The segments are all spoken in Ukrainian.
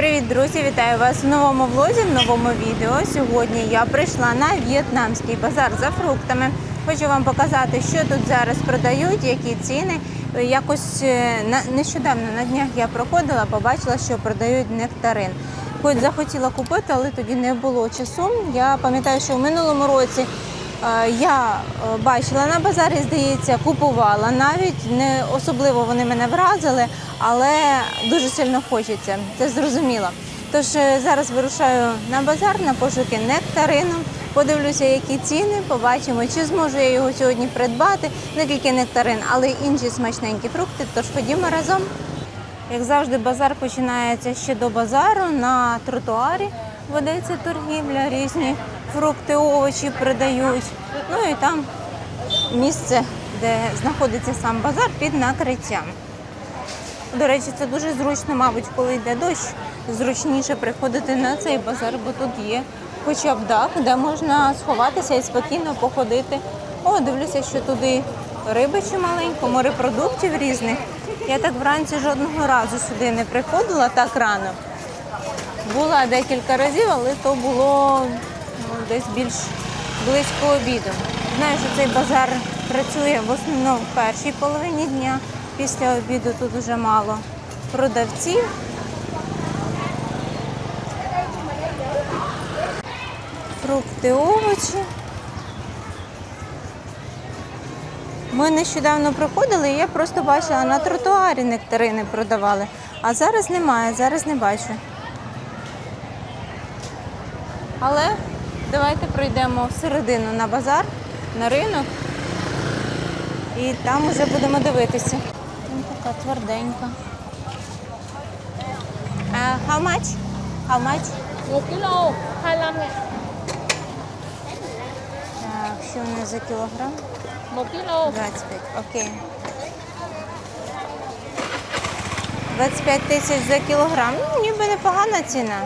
Привіт, друзі! Вітаю вас в новому влозі, в новому відео. Сьогодні я прийшла на в'єтнамський базар за фруктами. Хочу вам показати, що тут зараз продають, які ціни. Якось е, нещодавно на днях я проходила, побачила, що продають нектарин. Хоч захотіла купити, але тоді не було часу. Я пам'ятаю, що в минулому році Я е, бачила на базарі, здається, купувала навіть не особливо вони мене вразили, але дуже сильно хочеться. Це зрозуміло. Тож е, зараз вирушаю на базар на пошуки нектарину. Подивлюся, які ціни, побачимо, чи зможу я його сьогодні придбати. Не тільки нектарин, але й інші смачненькі фрукти. Тож ходімо разом. Як завжди, базар починається ще до базару на тротуарі. Ведеться торгівля, різні фрукти, овочі продають. Ну і там місце, де знаходиться сам базар під накриттям. До речі, це дуже зручно, мабуть, коли йде дощ. Зручніше приходити на цей базар, бо тут є хоча б дах, де можна сховатися і спокійно походити. О, дивлюся, що туди риби чималенько, морепродуктів різних. Я так вранці жодного разу сюди не приходила так рано. Була декілька разів, але то було десь більш близько обіду. Знаю, що цей базар працює в основному в першій половині дня. Після обіду тут дуже мало продавців. Фрукти, овочі. Ми нещодавно приходили, і я просто бачила на тротуарі нектарини продавали. А зараз немає, зараз не бачу. Але давайте пройдемо всередину на базар, на ринок. І там вже будемо дивитися. Ось така тверденька. Uh, how much? How much? 1 kg 25 Так, що у нас за кілограм? 1 kg 25, окей. 25 тисяч за кілограм. Ну, ніби непогана ціна.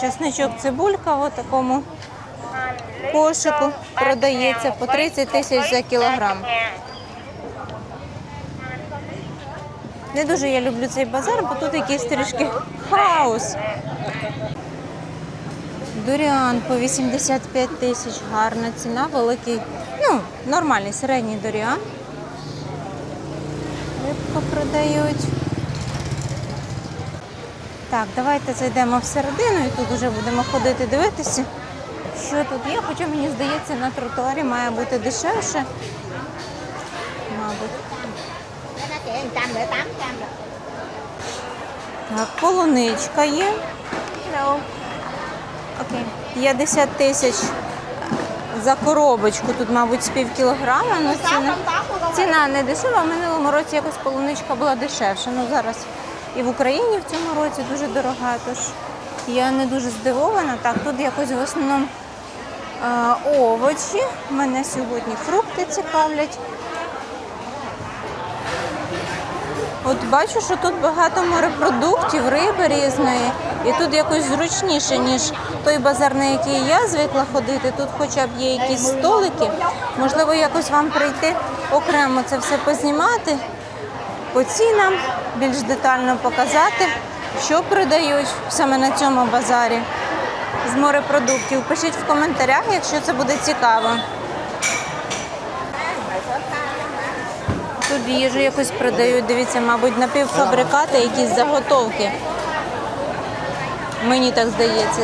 Чесничок цибулька в такому кошику продається по 30 тисяч за кілограм. Не дуже я люблю цей базар, бо тут якийсь трішки хаос. Доріан по 85 тисяч. Гарна ціна, великий, ну, нормальний середній доріан. Рибку продають. Так, давайте зайдемо всередину і тут вже будемо ходити дивитися, що тут є. Хоча мені здається, на тротуарі має бути дешевше. Мабуть. Cái đó chỉ 100 để 800 rồi Так, полуничка є. Окей. 50 тисяч за коробочку. Тут, мабуть, з пів кілограма. Ну, ціна, ціна не дешева. В минулому році якось полуничка була дешевша. Ну зараз і в Україні в цьому році дуже дорога. Тож я не дуже здивована. Так, тут якось в основному е, овочі. Мене сьогодні фрукти цікавлять. От бачу, що тут багато морепродуктів, риби різної. І тут якось зручніше, ніж той базар, на який я звикла ходити. Тут хоча б є якісь столики. Можливо, якось вам прийти окремо це все познімати, по цінам більш детально показати, що продають саме на цьому базарі з морепродуктів. Пишіть в коментарях, якщо це буде цікаво. Тут їжу якось продають, дивіться, мабуть, напівфабрикати, якісь заготовки. Мені так здається.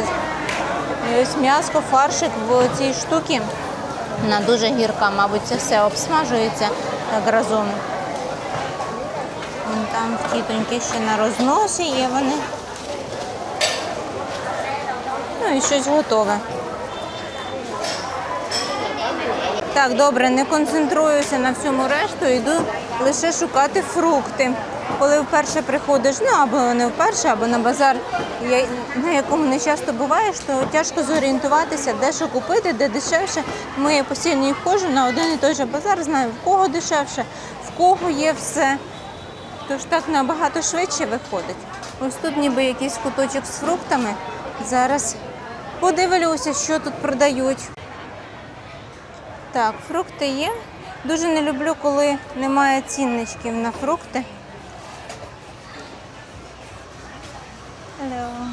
І ось м'ясо, фаршик в цій штуці. Вона дуже гірка, мабуть, це все обсмажується так разом. Вон там тітоньки ще на розносі є вони. Ну і щось готове. Так, добре, не концентруюся на всьому решту, йду лише шукати фрукти. Коли вперше приходиш, ну або не вперше, або на базар, на якому не часто буваєш, то тяжко зорієнтуватися, де що купити, де дешевше. Тому я постійно ходжу на один і той же базар, знаю, в кого дешевше, в кого є все. Тож так набагато швидше виходить. Ось тут ніби якийсь куточок з фруктами. Зараз подивлюся, що тут продають. Так, фрукти є. Дуже не люблю, коли немає цінничків на фрукти. Hello.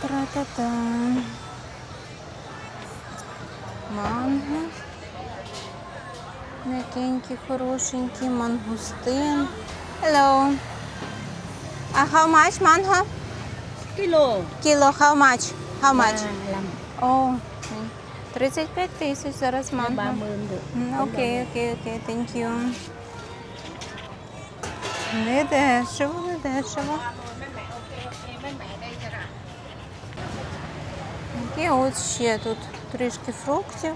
Тра-та-та. Манго. М'якенькі, хорошенькі, мангустин. Hello. А how much mango? Kilo. Кіло, how much? How much? 35 О, 35 тисяч зараз манго. 30 được. М, Окей, окей, окей, thank you. Не дешево, не дешево. І от ще тут трішки фруктів.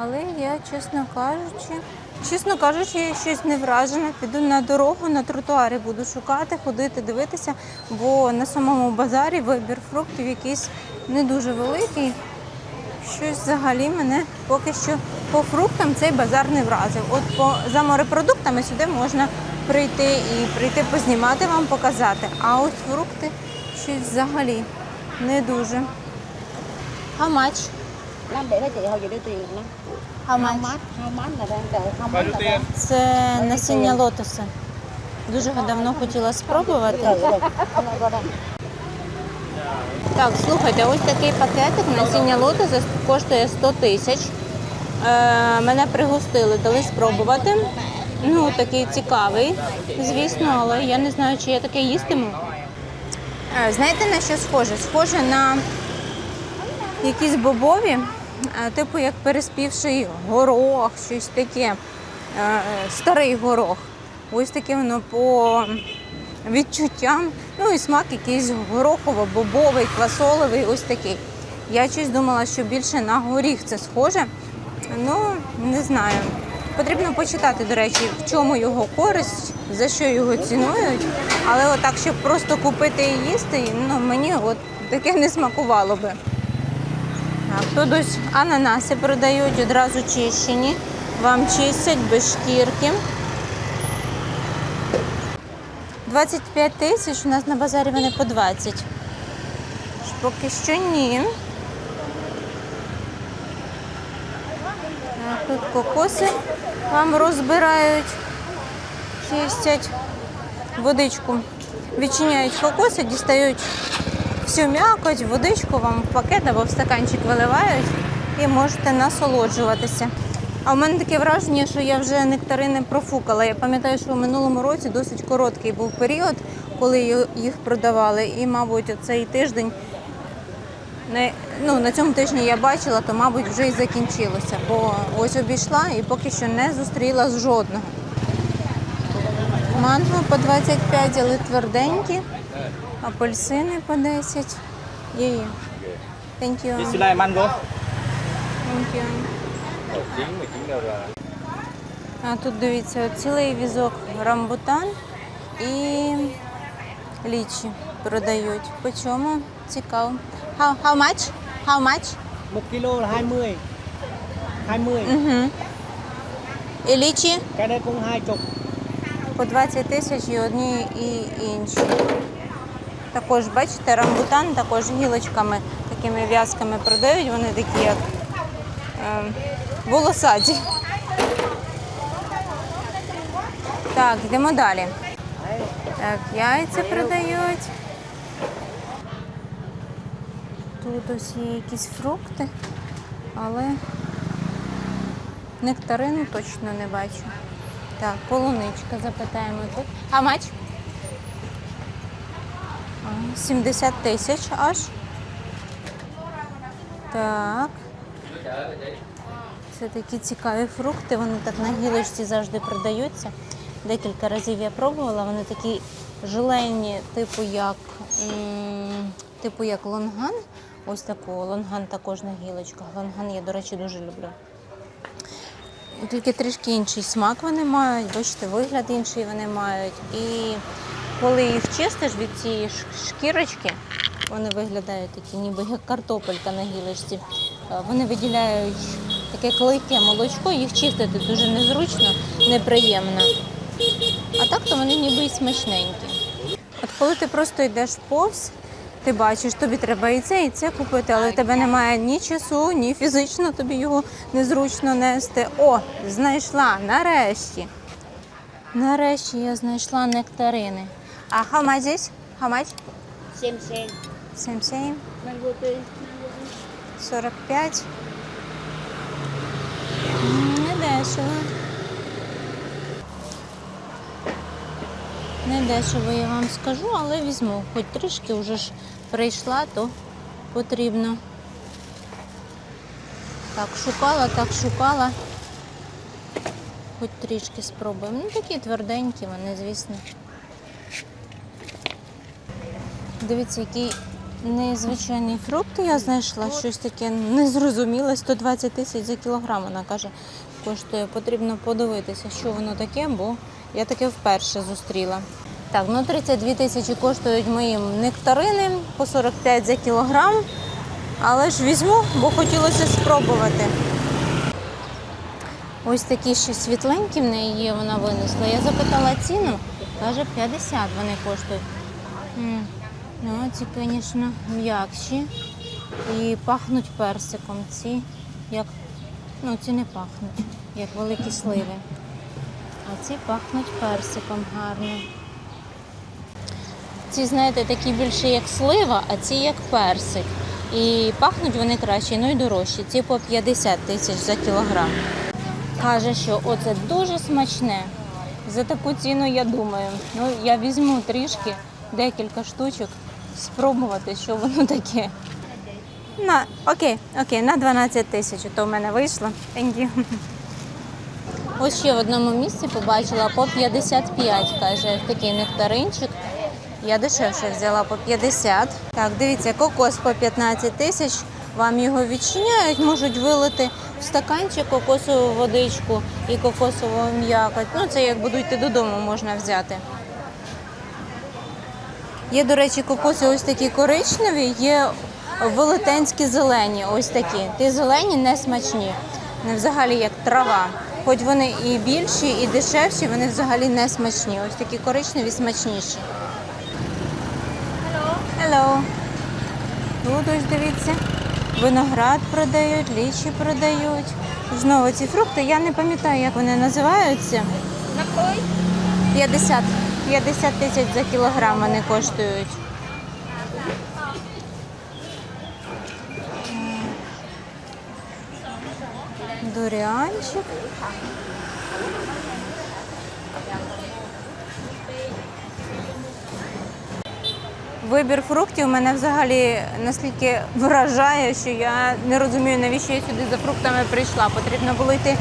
Але я, чесно кажучи, чесно кажучи, я щось не вражена. Піду на дорогу, на тротуарі буду шукати, ходити, дивитися, бо на самому базарі вибір фруктів якийсь не дуже великий. Щось взагалі мене поки що по фруктам цей базар не вразив. От по за морепродуктами сюди можна прийти і прийти познімати вам, показати. А от фрукти щось взагалі не дуже. Much? Làm để đó chị hồi giờ đưa tiền lắm. How How much? How much là đang đợi how much là đang. Це насіння лотоса. Дуже давно хотіла спробувати. Так, слухайте, ось такий пакетик насіння лотоса коштує 100 тисяч. Е, мене пригостили, дали спробувати. Ну, такий цікавий, звісно, але я не знаю, чи я таке їстиму. Е, знаєте, на що схоже? Схоже на якісь бобові, типу як переспівший горох, щось таке, е, старий горох. Ось таке воно по відчуттям. Ну і смак якийсь горохово-бобовий, квасоловий, ось такий. Я щось думала, що більше на горіх це схоже. Ну, не знаю. Потрібно почитати, до речі, в чому його користь, за що його цінують. Але отак, щоб просто купити і їсти, ну мені от таке не смакувало би. Тут ось ананаси продають одразу чищені. Вам чистять без шкірки. 25 тисяч, у нас на базарі вони по 20. Поки що ні. Тут кокоси вам розбирають, чистять водичку. Відчиняють кокоси, дістають всю м'якоть, водичку вам в пакет або в стаканчик виливають і можете насолоджуватися. А в мене таке враження, що я вже нектарини профукала. Я пам'ятаю, що в минулому році досить короткий був період, коли їх продавали. І, мабуть, цей тиждень не, ну, на цьому тижні я бачила, то, мабуть, вже і закінчилося. Бо ось обійшла і поки що не зустріла з жодного. Манго по 25, але тверденькі. Апельсини по 10. Є, є. Thank you. Chị xin lại mango. Thank you. Chín 19 đâu rồi. А тут дивіться, цілий візок рамбутан і лічі продають. По чому? Цікаво. How, how much? How much? một kilo 20 20 Угу. І лічі по 20 тисяч і одні, і інші. Також, бачите, рамбутан також гілочками, такими в'язками продають. Вони такі як е, волосаті. Так, йдемо далі. Так, яйця продають. Тут ось є якісь фрукти, але нектарину точно не бачу. Так, полуничка запитаємо тут. А мач? 70 тисяч аж. Так. Це такі цікаві фрукти, вони так на гілочці завжди продаються. Декілька разів я пробувала, вони такі желейні, типу як, типу як лонган. Ось такого. Лонган також на гілочках. Лонган я, до речі, дуже люблю. Тільки трішки інший смак вони мають, бачите, вигляд інший вони мають. І коли їх чистиш від цієї шкірочки, вони виглядають такі, ніби як картопелька на гілочці. Е, Вони виділяють таке клейке молочко, їх чистити дуже незручно, неприємно. А так то вони ніби і смачненькі. От коли ти просто йдеш повз, ти бачиш, тобі треба і це, і це купити, але в тебе немає ні часу, ні фізично тобі його незручно нести. О, знайшла нарешті. Нарешті я знайшла нектарини. А how much this? How much? xem xem 77, mango tươi 45. Не дешево. Не дешево, я вам скажу, але візьму. Хоч трішки вже ж прийшла, то потрібно. Так, шукала, так шукала. Хоч трішки спробуємо. Ну такі тверденькі вони, звісно. Дивіться, який незвичайний фрукт я знайшла. Щось таке незрозуміле. 120 тисяч за кілограм, вона каже, коштує. Потрібно подивитися, що воно таке, бо я таке вперше зустріла. Так, ну 32 тисячі коштують мої нектарини по 45 за кілограм. Але ж візьму, бо хотілося спробувати. Ось такі ще світленькі в неї є, вона винесла. Я запитала ціну, каже 50 вони коштують. Ну, ці, звісно, м'якші і пахнуть персиком. Ці як, ну, ці не пахнуть, як великі сливи. А ці пахнуть персиком гарно. Ці, знаєте, такі більше як слива, а ці як персик. І пахнуть вони краще, ну і дорожчі. Ці по 50 тисяч за кілограм. Каже, що оце дуже смачне. За таку ціну я думаю. Ну, я візьму трішки, декілька штучок, спробувати, що воно таке. На, окей, окей, на 12 тисяч, то в мене вийшло. Thank you. Ось ще в одному місці побачила по 55, каже, такий нектаринчик. Я дешевше взяла по 50. Так, дивіться, кокос по 15 тисяч. Вам його відчиняють, можуть вилити в стаканчик кокосову водичку і кокосову м'якоть. Ну, це як буду йти додому, можна взяти. Є, до речі, кокоси ось такі коричневі, є велетенські зелені, ось такі. Ті зелені не смачні. Вони взагалі як трава. Хоч вони і більші, і дешевші, вони взагалі не смачні. Ось такі коричневі смачніші. Hello. Тут ось дивіться. Виноград продають, лічі продають. Знову ці фрукти. Я не пам'ятаю, як вони називаються. 50. 50 тисяч за кілограм вони коштують. Дуріанчик. Вибір фруктів мене взагалі настільки вражає, що я не розумію, навіщо я сюди за фруктами прийшла. Потрібно було йти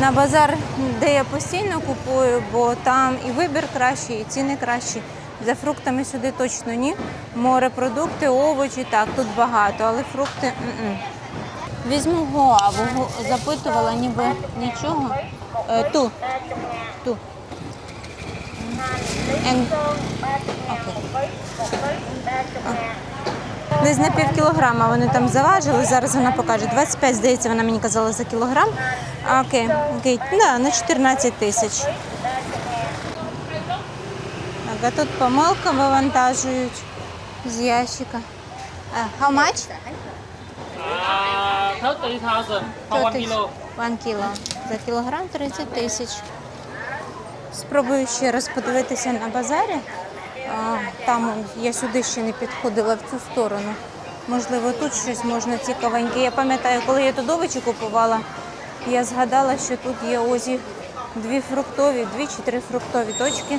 на базар, де я постійно купую, бо там і вибір кращий, і ціни кращі. За фруктами сюди точно ні. Морепродукти, овочі, так, тут багато, але фрукти. м-м. Візьму гоаву. Запитувала, ніби нічого. Е, ту. Ту. And... Десь на пів кілограма вони там заважили. Зараз вона покаже. 25, здається, вона мені казала за кілограм. А, Окей, окей. Да, на 14 тисяч. Так, а тут помилка вивантажують з ящика. А, how much? Uh, 30,000 for 1 kilo. One кіло. За кілограм 30 тисяч. Спробую ще раз подивитися на базарі. А, там я сюди ще не підходила в цю сторону. Можливо, тут щось можна цікавеньке. Я пам'ятаю, коли я тут овочі купувала, я згадала, що тут є озі дві фруктові, дві чи три фруктові точки.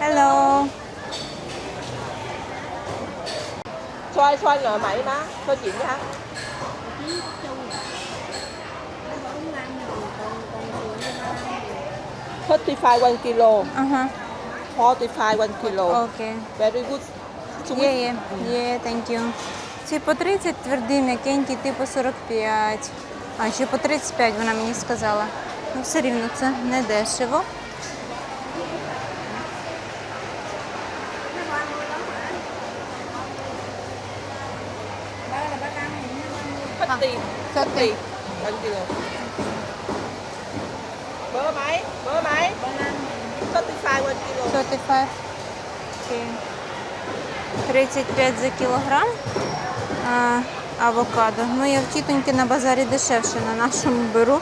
Hello. nha 35 1 kilo Ага, 45 1 kilo. Окей. very good. Sweet Є, є, є, thank you. Ці по 30 тверді, м'якенькі, типу 45. А, ще по 35 вона мені сказала. Ну, все рівно це не дешево. thirty. Thirty. 1 kilo. Bữa mấy 35 1 kilo 45. Окей. 35 за кілограм а, авокадо. Ну, я в тітоньки на базарі дешевше на нашому беру.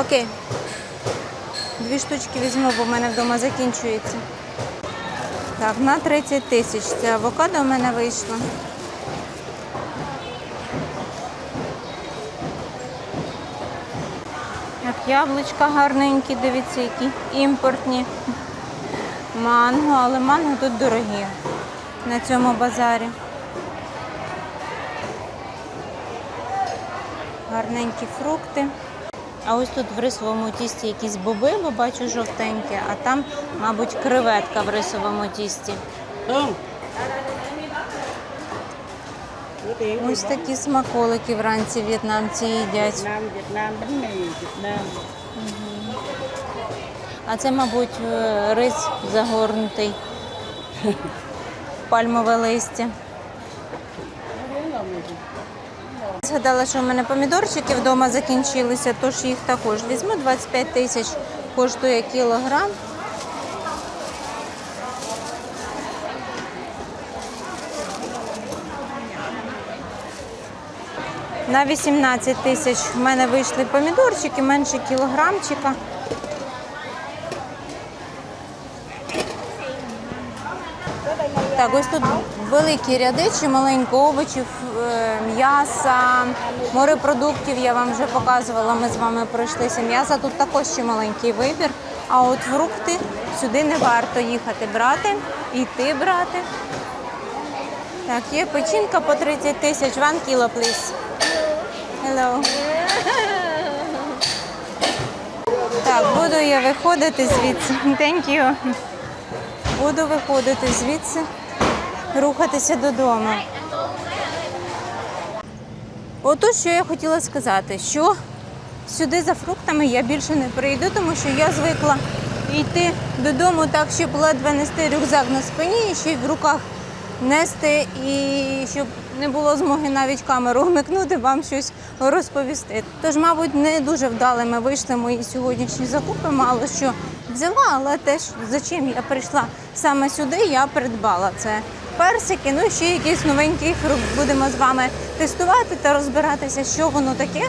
Окей. Дві штучки візьму, бо в мене вдома закінчується. Так, на 30 тисяч це авокадо у мене вийшло. Яблучка гарненькі, дивіться, які імпортні. Манго, але манго тут дорогі на цьому базарі. Гарненькі фрукти. А ось тут в рисовому тісті якісь боби, бо бачу жовтенькі, а там, мабуть, креветка в рисовому тісті. Ось такі смаколики вранці в'єтнамці їдять. Mì Việt Nam А це, мабуть, е, рис загорнутий. Пальмове листя. Згадала, що в мене помідорчики вдома закінчилися, тож їх також візьму. 25 тисяч коштує кілограм. На 18 тисяч в мене вийшли помідорчики, менше кілограмчика. Так, ось тут великі ряди, чи маленько овочів, е, м'яса, морепродуктів я вам вже показувала, ми з вами пройшлися. М'яса тут також ще маленький вибір. А от фрукти сюди не варто їхати брати, йти брати. Так, є печінка по 30 тисяч. One kilo, please. Hello. Так, буду я виходити звідси. Thank you. Буду виходити звідси, рухатися додому. Отож, що я хотіла сказати, що сюди за фруктами я більше не прийду, тому що я звикла йти додому так, щоб ледве нести рюкзак на спині і ще й в руках нести, і щоб не було змоги навіть камеру вмикнути, вам щось розповісти. Тож, мабуть, не дуже вдалими вийшли мої сьогоднішні закупи. Мало що взяла, але теж за чим я прийшла саме сюди, я придбала це. Персики, ну і ще якийсь новенький фрукт. Будемо з вами тестувати та розбиратися, що воно таке.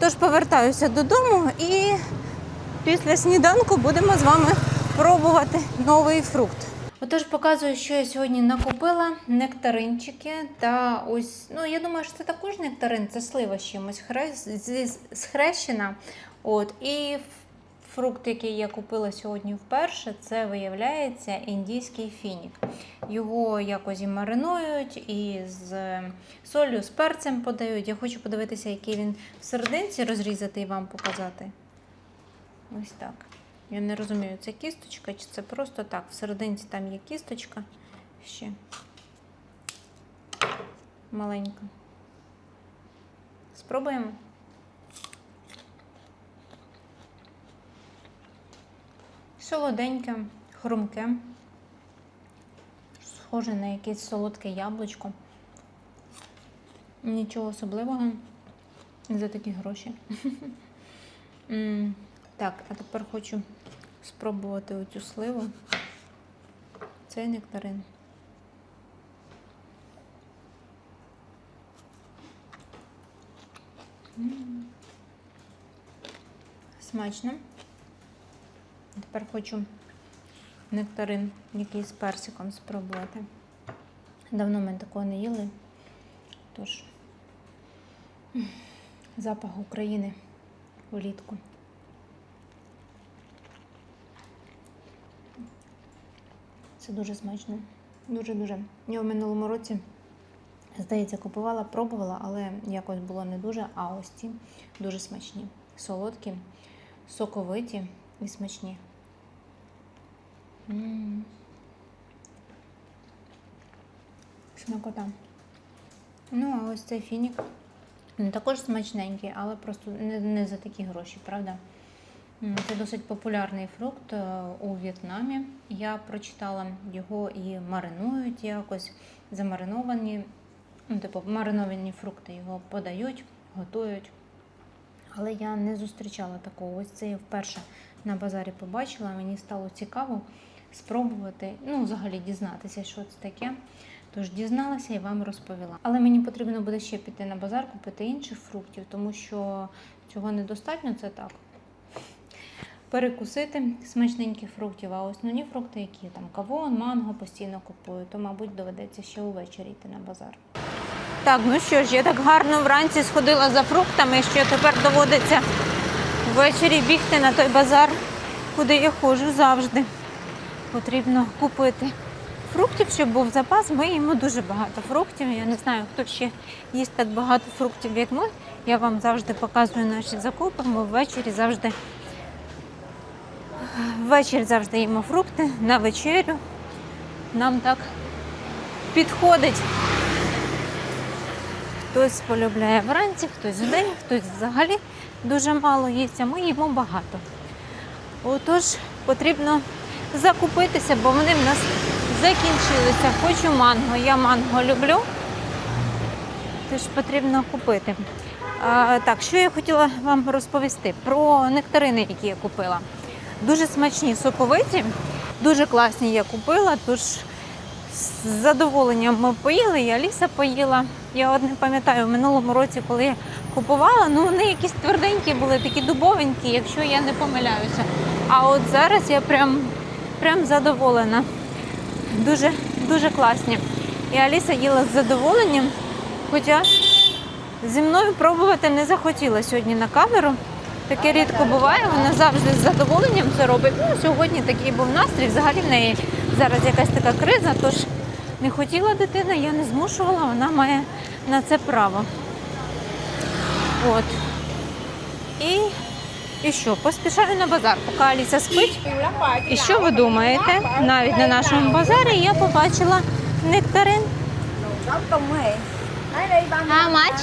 Тож повертаюся додому і після сніданку будемо з вами пробувати новий фрукт. Отож, показую, що я сьогодні накупила нектаринчики. Та ось, ну я думаю, що це також нектарин, це слива з чимось хре- схрещена. От, і фрукт, який я купила сьогодні вперше, це виявляється індійський фінік. Його якось і маринують, і з солью, з перцем подають. Я хочу подивитися, який він в серединці розрізати і вам показати. Ось так. Я не розумію, це кісточка чи це просто так. Всерединці там є кісточка ще маленька. Спробуємо. Солоденьке, хрумке, схоже на якесь солодке яблучко. Нічого особливого за такі гроші. Так, а тепер хочу спробувати оцю сливу. Цей нектарин. Смачно. Тепер хочу нектарин, який з персиком спробувати. Давно ми такого не їли. Тож запах України влітку. Це дуже смачно. Дуже-дуже. Я в минулому році, здається, купувала, пробувала, але якось було не дуже. А ось ці дуже смачні. Солодкі, соковиті і смачні. М. Смакота. Ну, а ось цей фінік. Також смачненький, але просто не, не за такі гроші, правда? Це досить популярний фрукт е, у В'єтнамі. Я прочитала його і маринують якось замариновані, ну, типу, мариновані фрукти його подають, готують. Але я не зустрічала такого. Ось це я вперше на базарі побачила. Мені стало цікаво спробувати, ну, взагалі дізнатися, що це таке. Тож дізналася і вам розповіла. Але мені потрібно буде ще піти на базар, купити інших фруктів, тому що цього недостатньо, це так. Перекусити смачненьких фруктів. А основні фрукти, які там кавун, манго постійно купую, то, мабуть, доведеться ще увечері йти на базар. Так, ну що ж, я так гарно вранці сходила за фруктами, що тепер доводиться ввечері бігти на той базар, куди я ходжу завжди. Потрібно купити фруктів, щоб був запас. Ми їмо дуже багато фруктів. Я не знаю, хто ще їсть так багато фруктів, як ми. Я вам завжди показую наші закупи. Ми ввечері завжди ввечері завжди їмо фрукти на вечерю. Нам так підходить. Хтось полюбляє вранці, хтось вдень, хтось взагалі дуже мало їсть, а ми їмо багато. Отож, потрібно закупитися, бо вони в нас закінчилися. Хочу манго. Я манго люблю, тож потрібно купити. А, так, що я хотіла вам розповісти про нектарини, які я купила. Дуже смачні соковиті, дуже класні я купила, тож з задоволенням ми поїли, і Аліса поїла. Я от не пам'ятаю, в минулому році, коли я купувала, ну вони якісь тверденькі були, такі дубовенькі, якщо я не помиляюся. А от зараз я прям, прям задоволена. Дуже, дуже класні. І Аліса їла з задоволенням, хоча зі мною пробувати не захотіла сьогодні на камеру. Таке рідко буває, вона завжди з задоволенням це робить. Ну, сьогодні такий був настрій, взагалі в неї зараз якась така криза, тож не хотіла дитина, я не змушувала, вона має на це право. От. І, і що, поспішаю на базар, поки Аліса спить. І що ви думаєте? Навіть на нашому базарі я побачила нектарин. How much?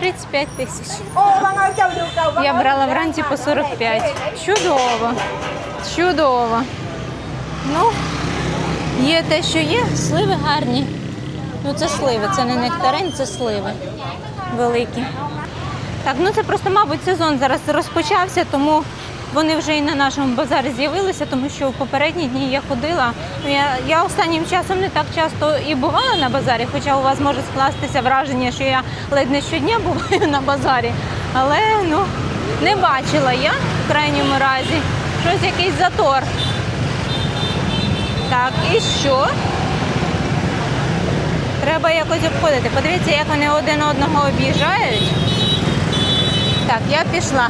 35 тисяч. Я брала вранці по 45. Чудово. Чудово. Ну, є те, що є. Сливи гарні. Ну, це сливи, це не нектарин, це сливи великі. Так, ну це просто, мабуть, сезон зараз розпочався, тому вони вже і на нашому базарі з'явилися, тому що в попередні дні я ходила. Я, я останнім часом не так часто і бувала на базарі, хоча у вас може скластися враження, що я ледь не щодня буваю на базарі. Але ну, не бачила я в крайньому разі. Щось якийсь затор. Так, і що? Треба якось обходити. Подивіться, як вони один одного об'їжджають. Так, я пішла.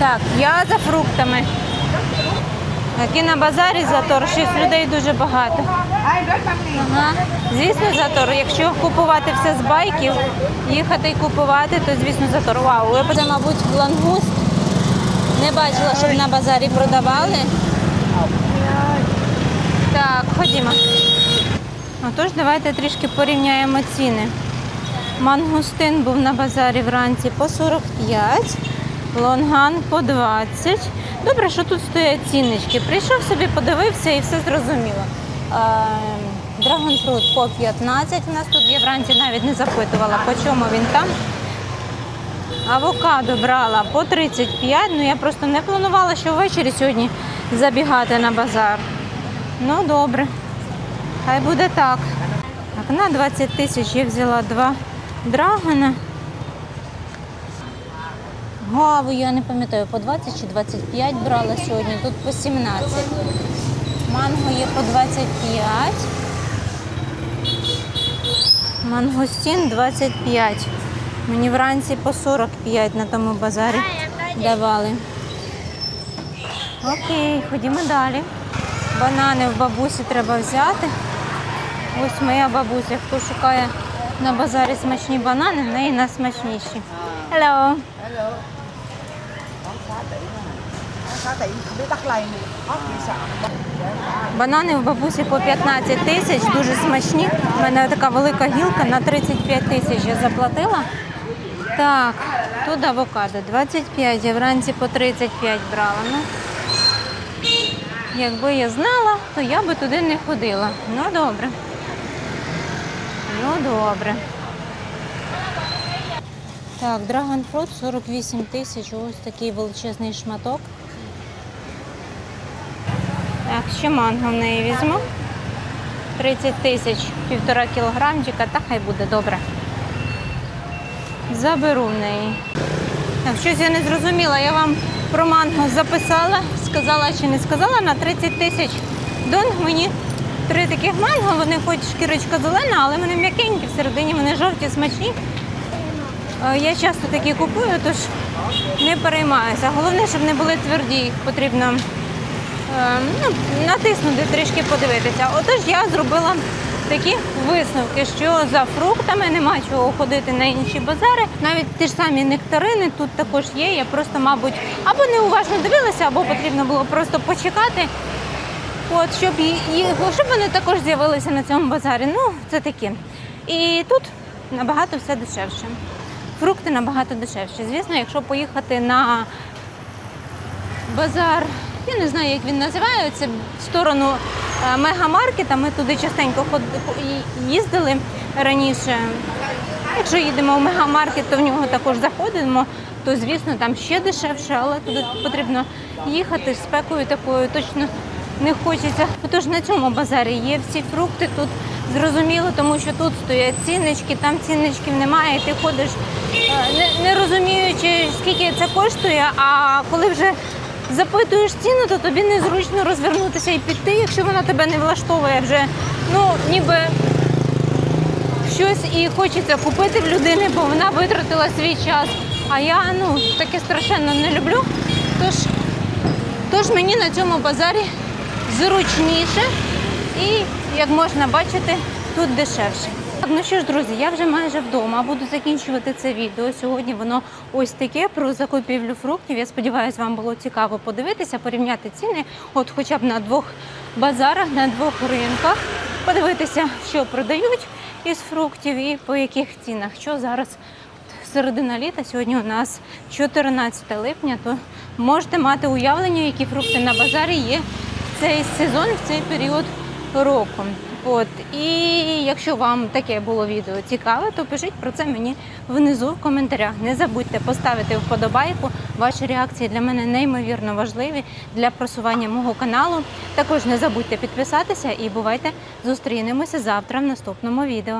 Так, я за фруктами. Які на базарі затор, щось людей дуже багато. Ага. Звісно, затор. Якщо купувати все з байків, їхати і купувати, то звісно затор. Вау, це, мабуть, лангуст. Не бачила, щоб на базарі продавали. Так, ходімо. Отож, давайте трішки порівняємо ціни. Мангустин був на базарі вранці по 45, лонган по 20. Добре, що тут стоять ціннички. Прийшов собі, подивився і все зрозуміло. Драгонфрут по 15 у нас тут є вранці, навіть не запитувала, по чому він там. Авокадо брала по 35, ну я просто не планувала, що ввечері сьогодні забігати на базар. Ну, добре. Хай буде так. Так, на 20 тисяч я взяла два драгона. Гаву я не пам'ятаю, по 20 чи 25 брала сьогодні, тут по 17. Манго є по 25. Мангостін 25. Мені вранці по 45 на тому базарі давали. Окей, ходімо далі. Банани в бабусі треба взяти. Ось моя бабуся, хто шукає на базарі смачні банани, в неї найсмачніші. Hello. Банани в бабусі по 15 тисяч, дуже смачні. У мене така велика гілка на 35 тисяч я заплатила. Так, тут авокадо 25, я вранці по 35 брала. Ну, якби я знала, то я би туди не ходила. Ну добре. Ну добре. Так, драгонфрут 48 тисяч, ось такий величезний шматок. Так, ще манго в неї візьму. 30 тисяч, півтора кілограмчика, та хай буде добре. заберу в неї. Так, щось я не зрозуміла. Я вам про манго записала, сказала чи не сказала на 30 тисяч донг мені три таких манго. Вони хоч шкірочка зелена, але вони м'якенькі всередині, вони жовті, смачні. Е, Я часто такі купую, тож не переймаюся. Головне, щоб не були тверді, їх потрібно ну, натиснути, трішки подивитися. Отож я зробила такі висновки, що за фруктами нема чого ходити на інші базари. Навіть ті ж самі нектарини тут також є. Я просто, мабуть, або неуважно дивилася, або потрібно було просто почекати. От, щоб, їх, щоб вони також з'явилися на цьому базарі. Ну, це таке. І тут набагато все дешевше. Фрукти набагато дешевші. Звісно, якщо поїхати на базар, я не знаю, як він називається, в сторону е, мегамаркета. Ми туди частенько їздили раніше. Якщо їдемо в мегамаркет, то в нього також заходимо, то звісно там ще дешевше, але туди потрібно їхати з спекою такою точно не хочеться. Отож на цьому базарі є всі фрукти тут зрозуміло, тому що тут стоять ціннички, там цінничків немає, і ти ходиш е, не розуміючи, скільки це коштує, а коли вже запитуєш ціну, то тобі незручно розвернутися і піти, якщо вона тебе не влаштовує вже. Ну, ніби щось і хочеться купити в людини, бо вона витратила свій час. А я ну таке страшенно не люблю. Тож, тож мені на цьому базарі зручніше і, як можна бачити, тут дешевше. Ну що ж, друзі, я вже майже вдома. Буду закінчувати це відео. Сьогодні воно ось таке про закупівлю фруктів. Я сподіваюся, вам було цікаво подивитися, порівняти ціни, от хоча б на двох базарах, на двох ринках, подивитися, що продають із фруктів і по яких цінах. Що зараз середина літа, сьогодні у нас 14 липня, то можете мати уявлення, які фрукти на базарі є в цей сезон, в цей період року. От і якщо вам таке було відео цікаве, то пишіть про це мені внизу в коментарях. Не забудьте поставити вподобайку. Ваші реакції для мене неймовірно важливі для просування мого каналу. Також не забудьте підписатися і бувайте зустрінемося завтра в наступному відео.